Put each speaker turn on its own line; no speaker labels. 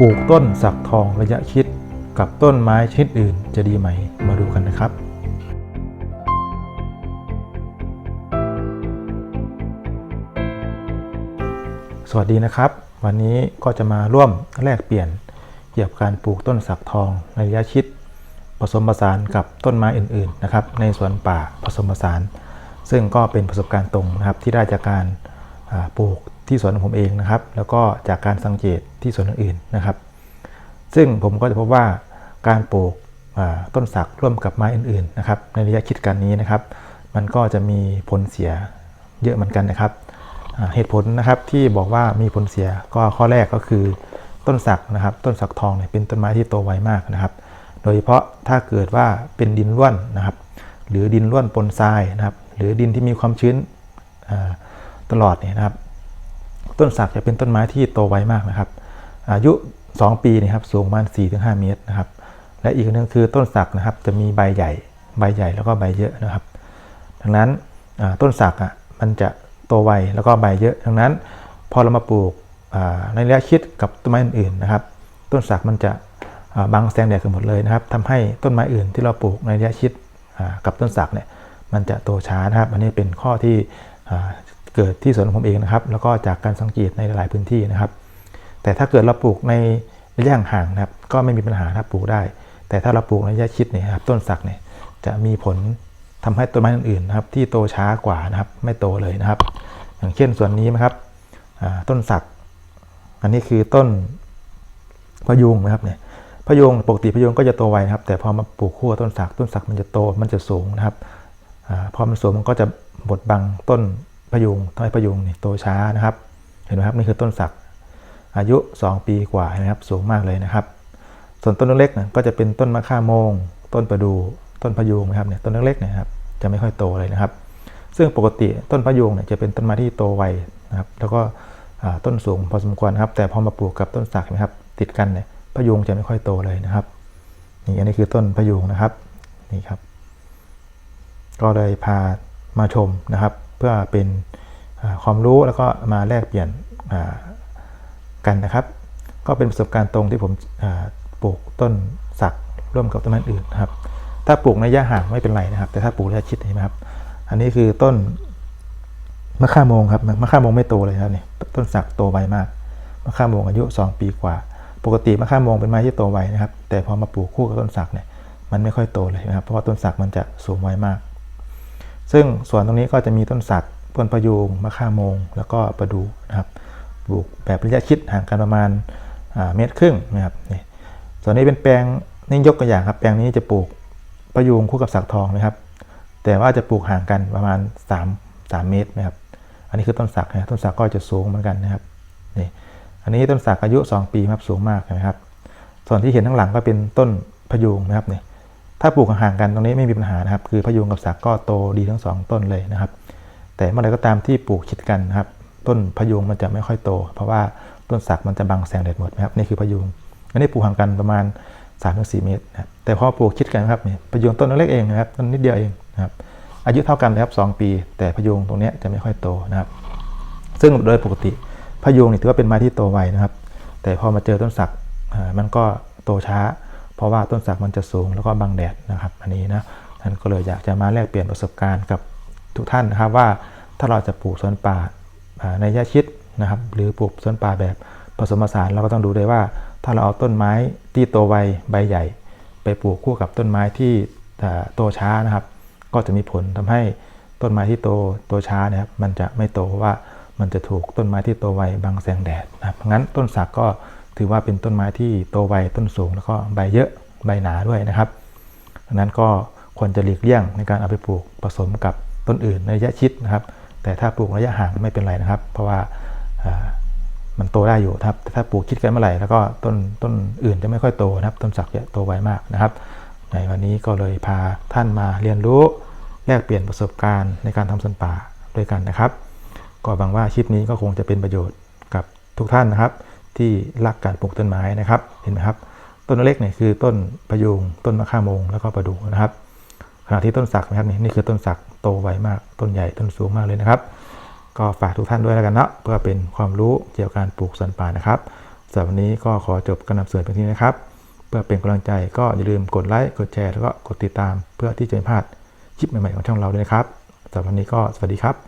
ปลูกต้นสักทองระยะคิด กับต้นไม้ชนิดอื่นจะดีไหม มาดูกันนะครับสวัสดีนะครับ วันนี้ก็จะมาร่วมแลกเปลี่ยนเกี่ยวกับการปลูกต้นสักทองในระยะชิด ผสมผสานกับต้นไม้อื่นๆนะครับในสวนป่าผสมผสาน ซึ่งก็เป็นประสบการณ์ตรงนะครับที่ได้จากการปลูก ที่สวนของผมเองนะครับ แล้วก็จากการสังเกตที่สวนอื่นๆนะครับ ซึ่งผมก็จะพบว่าการปลูกต้นสักร่วมกับไม้อื่นๆนะครับ ในระยะคิดการนี้นะครับ มันก็จะมีผลเสียเยอะเหมือนกันนะครับเหตุผลนะครับที่บอกว่ามีผลเสียก็ข้อแรกก็คือต้นสักนะครับ ต้นสักทองเนี่ยเป็นต้นไม้ที่โตไวมากนะครับ โดยเฉพาะถ้าเกิดว่าเป็นดินร่วนนะครับ หรือดินร่วนปนทรายนะครับ หรือดินที่มีความชื้นตลอดเนี่ยนะครับ ต้นสักจะเป็นต้นไม้ที่โตไวมากนะครับ อายุ 2 ปีนะครับสูงประมาณ4-5 เมตรนะครับ และอีกนหนึงคือต้นสักนะครับจะมีใบใหญ่ ใบใหญ่แล้วก็ใบเยอะนะครับ ดังนั้นต้นสักอะมันจะโตไวแล้วก็ใบเยอะ ดังนั้น พอเรามาปลูกในระยะชิดกับต้นไม้อื่นๆนะครับ ต้นสักมันจะบังแสงแดดกันหมดเลยนะครับทำให้ต้นไม้อื่นที่เราปลูกในระยะชิดกับต้นสักเนี่ยมันจะโตช้านะครับ อันนี้เป็นข้อที่ เกิดที่สวนของผมเองนะครับ แล้วก็จากการสังเกตในหลายพื้นที่นะครับ แต่ถ้าเกิดเราปลูกในระยะห่างนะครับ ก็ไม่มีปัญหาครับปลูกได้ แต่ถ้าเราปลูกในระยะชิดเนี่ยครับต้นสักเนี่ยจะมีผลทำให้ต้นไม้อื่นๆนะครับที่โตช้ากว่านะครับ ไม่โตเลยนะครับ อย่างเช่นส่วนนี้นะครับต้นสัก อันนี้คือต้นพะยุงนะครับเนี่ยพะยุงปกติพะยุงก็จะโตไวนะครับ แต่พอมาปลูกคู่กับต้นสัก ต้นสักมันจะโตมันจะสูงนะครับอพอมันสูงมันก็จะบดบังต้น พยุงทำให้พยุงนี่โตช้านะครับ เห็นไหมครับนี่คือต้นสักอายุ 2 ปีกว่านะครับสูงมากเลยนะครับ ส่วนต้นเล็กๆเนี่ยก็จะเป็นต้นมะข่าโมง ต้นประดูต้นพยูงนะครับเนี่ยต้นเล็กๆเนี่ยครับจะไม่ค่อยโตเลยนะครับ ซึ่งปกติต้นพยูงเนี่ยจะเป็นต้นไม้ที่โตไวนะครับ แล้วก็ต้นสูงพอสมควรนะครับ แต่พอมาปลูกกับต้นสักนะครับ ติดกันเนี่ยพยูงจะไม่ค่อยโตเลยนะครับนี่อันนี้คือต้นพยูงนะครับนี่ครับ ก็เลยพามาชมนะครับ เพื่อเป็นความรู้แล้วก็มาแลกเปลี่ยนกันนะครับ ก็เป็นประสบการณ์ตรงที่ผมปลูกต้นสักร่วมกับต้นไม้อื่นนะครับ ถ้าปลูกในระยะห่างไม่เป็นไรนะครับ แต่ถ้าปลูกระยะชิดเห็นไหมครับ อันนี้คือต้นมะข่าโมงครับมะข่าโมงไม่โตเลยครับนี่ต้นสักโตไวมากมะข่าโมงอายุ 2 ปีกว่า ปกติมะข่าโมงเป็นไม้ที่โตไวนะครับ แต่พอมาปลูกคู่กับต้นสักเนี่ยมันไม่ค่อยโตเลยนะครับเพราะว่าต้นสักมันจะสูงไวมาก ซึ่งสวนตรงนี้ก็จะมีต้นสักต้นประยูงมะข่าโมง แล้วก็ประดูนะครับปลูกแบบระยะชิดห่างกันประมาณาเมตรครึ่งนะครับนี่ส่วนนี้เป็นแปลงนี่ยกตัวอย่างครับ แปลงนี้จะปลูกประยูงคู่กับสักทองนะครับ แต่ว่าจะปลูกห่างกันประมาณ 3 3 เมตรนะครับ อันนี้คือต้นสักนะต้นสักก็จะสูงเหมือนกันนะครับนี่อันนี้ต้นสักอายุ 2 ปีครับสูงมากนะครับ ส่วนที่เห็นข้างหลังก็เป็นต้นพะยูงนะครับเนี่ย ถ้าปลูกห่างกันตรงนี้ไม่มีปัญหานะครับ คือพะยูงกับสักก็โตดีทั้งสองต้นเลยนะครับ แต่เมื่อไรก็ตามที่ปลูกชิดกันนะครับ ต้นพะยุงมันจะไม่ค่อยโต เพราะว่าต้นสักมันจะบังแสงแดดหมดนะครับนี่คือพะยุงอันนี้ปลูกห่างกันประมาณ 3-4 เมตรนะครับแต่พอปลูกชิดกันนะครับพะยุงต้นเล็กเองนะครับต้นนิดเดียวเองนะครับอายุเท่ากันเลยครับ2ปี แต่พะยุงตรงนี้จะไม่ค่อยโตนะครับ ซึ่งโดยปกติพะยุงนี่ถือว่าเป็นไม้ที่โตไวนะครับ แต่พอมาเจอต้นสักมันก็โตช้า เพราะว่าต้นสักมันจะสูงแล้วก็บังแดดนะครับ อันนี้นะท่านก็เลยอยากจะมาแลกเปลี่ยนประสบการณ์กับทุกท่านนะครับว่าถ้าเราจะปลูกสวนป่าในระยะชิดนะครับ หรือปลูกสวนป่าแบบผสมผสานเราก็ต้องดูด้วยว่า ถ้าเราเอาต้นไม้ที่โตไวใบใหญ่ ไปปลูกคู่กับต้นไม้ที่โตช้านะครับ ก็จะมีผลทำให้ต้นไม้ที่โตโตช้านะครับ มันจะไม่โตเพราะว่ามันจะถูกต้นไม้ที่โตไวบังแสงแดดนะครับงั้นต้นสักก็ ถือว่าเป็นต้นไม้ที่โตไวต้นสูง แล้วก็ใบเยอะใบหนาด้วยนะครับดังนั้นก็ควรจะหลีกเลี่ยงในการเอาไปปลูกผสมกับต้นอื่นในระยะชิดนะครับ แต่ถ้าปลูกระยะห่างไม่เป็นไรนะครับ เพราะว่ามันโตได้อยู่ครับแต่ถ้าปลูกชิดกันเมื่อไหร่แล้วก็ต้นต้นอื่นจะไม่ค่อยโตนะครับ ต้นสักจะโตไวมากนะครับ ในวันนี้ก็เลยพาท่านมาเรียนรู้แลกเปลี่ยนประสบการณ์ในการทำสวนป่าด้วยกันนะครับ ก็หวังว่าคลิปนี้ก็คงจะเป็นประโยชน์กับทุกท่านนะครับ ที่รักการปลูกต้นไม้นะครับ เห็นไหมครับ ต้นเล็กเนี่ยคือต้นพะยูงต้นมะข่าโมงแล้วก็ประดู่นะครับ ขณะที่ต้นสักนะครับนี่นี่คือต้นสักโตไวมากต้นใหญ่ต้นสูงมากเลยนะครับ ก็ฝากทุกท่านด้วยแล้วกันเนาะเพื่อเป็นความรู้เกี่ยวกับการปลูกสวนป่านะครับสำหรับวันนี้ก็ขอจบการนำเสนอเพียงเท่านี้นะครับ เพื่อเป็นกำลังใจก็อย่าลืมกดไลค์กดแชร์แล้วก็กดติดตาม เพื่อที่จะไม่พลาดคลิปใหม่ๆของช่องเราด้วยนะครับสำหรับวันนี้ก็สวัสดีครับ